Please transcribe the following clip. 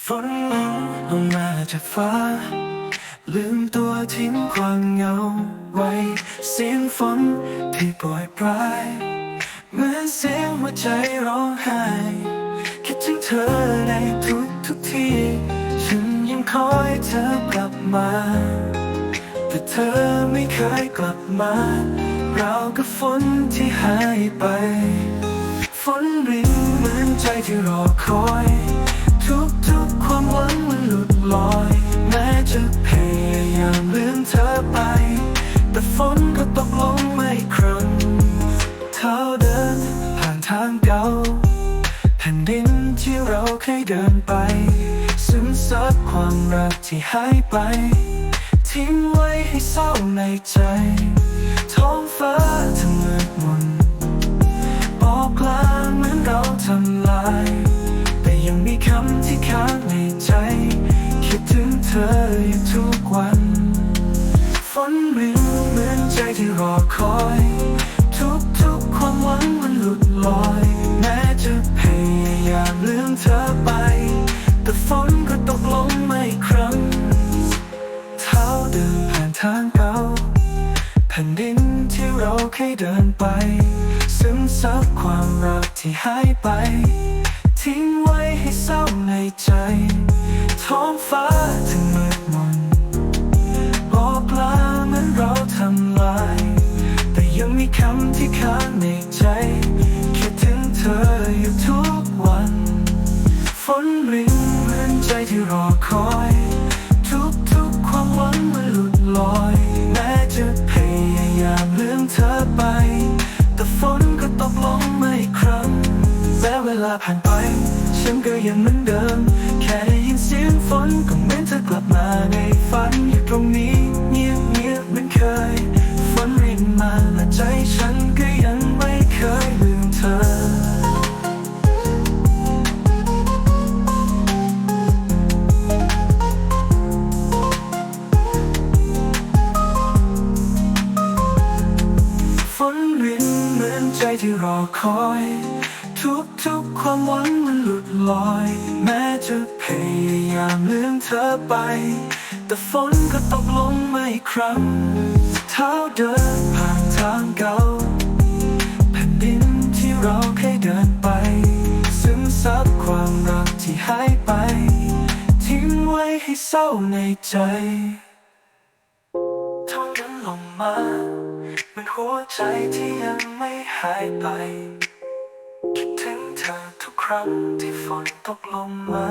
ฝนลงมาจากฟ้า ลืมตัวทิ้งความเหงาไว้เสียงฝนที่โปรยปลายเหมือนเสียงหัวใจร้องไห้คิดถึงเธอในทุกทุกที่ฉันยังคอยเธอกลับมา แต่เธอไม่เคยกลับมา เรากับฝนที่หายไป ฝนรินเหมือนใจที่รอคอยางเก่าแผ่นดินที่เราเคยเดินไปซึมซับความรักที่หายไป ทิ้งไว้ให้เศร้าในใจ ท้อง ลอย แม้จะพยายามลืมเธอไป แต่ฝนก็ตกลงไม่ครั้ง เท้าเดินผ่านทางเก่าแผ่นดินที่เราเคยเดินไป ซึมซับความรักที่หายไป ทิ้งไว้ให้เศร้าในใจ ท้องฟ้าถึงมืดมนบอกลาเหมือนเราทำลาย แต่ยังมีคำที่ค้างในใจ ใจที่รอคอย ทุกทุกความหวังมันหลุดลอย แม้จะพยายามลืมเธอไป แต่ฝนก็ตกลงไม่ครั้งแม้เวลาผ่านไป ฉันก็ยังเหมือนเดิม แค่ได้ยินเสียงฝนก็เหมือนเธอกลับมา ที่รอคอย ทุกๆความหวังมันหลุดลอย แม้จะพยายามลืมเธอไป แต่ฝนก็ตกลงไม่ครั้งเท้าเดินผ่านทางเก่าแผ่นดินที่เราเคยเดินไป ซึมซับความรักที่หายไป ทิ้งไว้ให้เศร้าในใจทนกันลงมา หัวใจที่ยังไม่หายไป คิดถึงเธอทุกครั้งที่ฝนตกลงมา